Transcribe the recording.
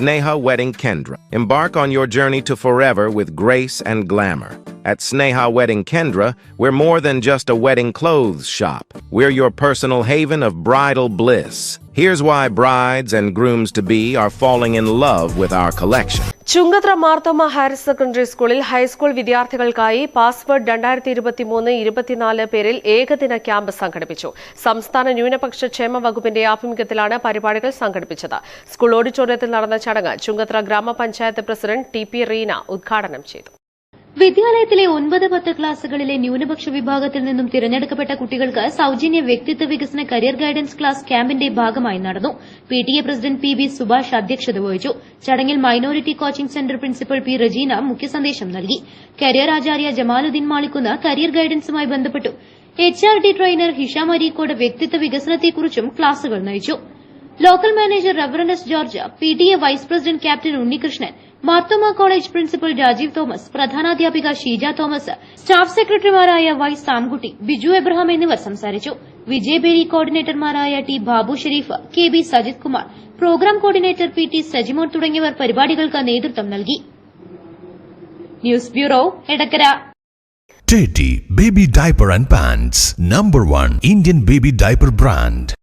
Sneha Wedding Kendra. Embark on your journey to forever with grace and glamour. At Sneha Wedding Kendra, we're more than just a wedding clothes shop. We're your personal haven of bridal bliss. Here's why brides and grooms to be are falling in love with our collection. Chungathara Marthoma higher secondary സ്കൂളിൽ high school വിദ്യാർത്ഥികൾക്കായി password രണ്ടായിരത്തി ഇരുപത്തി മൂന്ന് ഇരുപത്തിനാല് പേരിൽ ഏകദിന camp സംഘടിപ്പിച്ചു സംസ്ഥാന ന്യൂനപക്ഷ ക്ഷേമ വകുപ്പിന്റെ ആഭിമുഖ്യത്തിലാണ് പരിപാടികൾ സംഘടിപ്പിച്ചത് സ്കൂൾ ഓഡിറ്റോറിയത്തിൽ നടന്ന ചടങ്ങ് ചുങ്കത്ര ഗ്രാമപഞ്ചായത്ത് പ്രസിഡന്റ് ടി പി റീന ഉദ്ഘാടനം ചെയ്തു വിദ്യാലയത്തിലെ ഒൻപത് പത്ത് ക്ലാസുകളിലെ ന്യൂനപക്ഷ വിഭാഗത്തിൽ നിന്നും തിരഞ്ഞെടുക്കപ്പെട്ട കുട്ടികൾക്ക് സൌജന്യ വ്യക്തിത്വ വികസന കരിയർ ഗൈഡൻസ് ക്ലാസ് ക്യാമ്പിന്റെ ഭാഗമായി നടന്നു. P T A president P B Subhash അധ്യക്ഷത വഹിച്ചു. ചടങ്ങിൽ minority coaching centre principal P Rajeena മുഖ്യസന്ദേശം നൽകി. കരിയർ ആചാര്യ ജമാലുദ്ദീൻ മാളിക്കുന്ന് കരിയർ ഗൈഡൻസുമായി ബന്ധപ്പെട്ടു. H R D trainer Hisham Areekode വ്യക്തിത്വ വികസനത്തെക്കുറിച്ചും ക്ലാസുകൾ നയിച്ചു. Local manager reverend S George P T A vice president captain Unnikrishnan Marthoma college principal Rajeev Thomas പ്രധാനാധ്യാപിക Sheeja Thomas staff സെക്രട്ടറിമാരായ Y Samkutty Biju Abraham എന്നിവർ സംസാരിച്ചു. Vijayabheri കോർഡിനേറ്റർമാരായ T Babu Sherif K B Sajith Kumar programme coordinator P T Sajimon തുടങ്ങിയവർ പരിപാടികൾക്ക് നേതൃത്വം നൽകി. News bureau Edakkara. Teddy Baby Diaper and Pants, number one Indian baby diaper brand.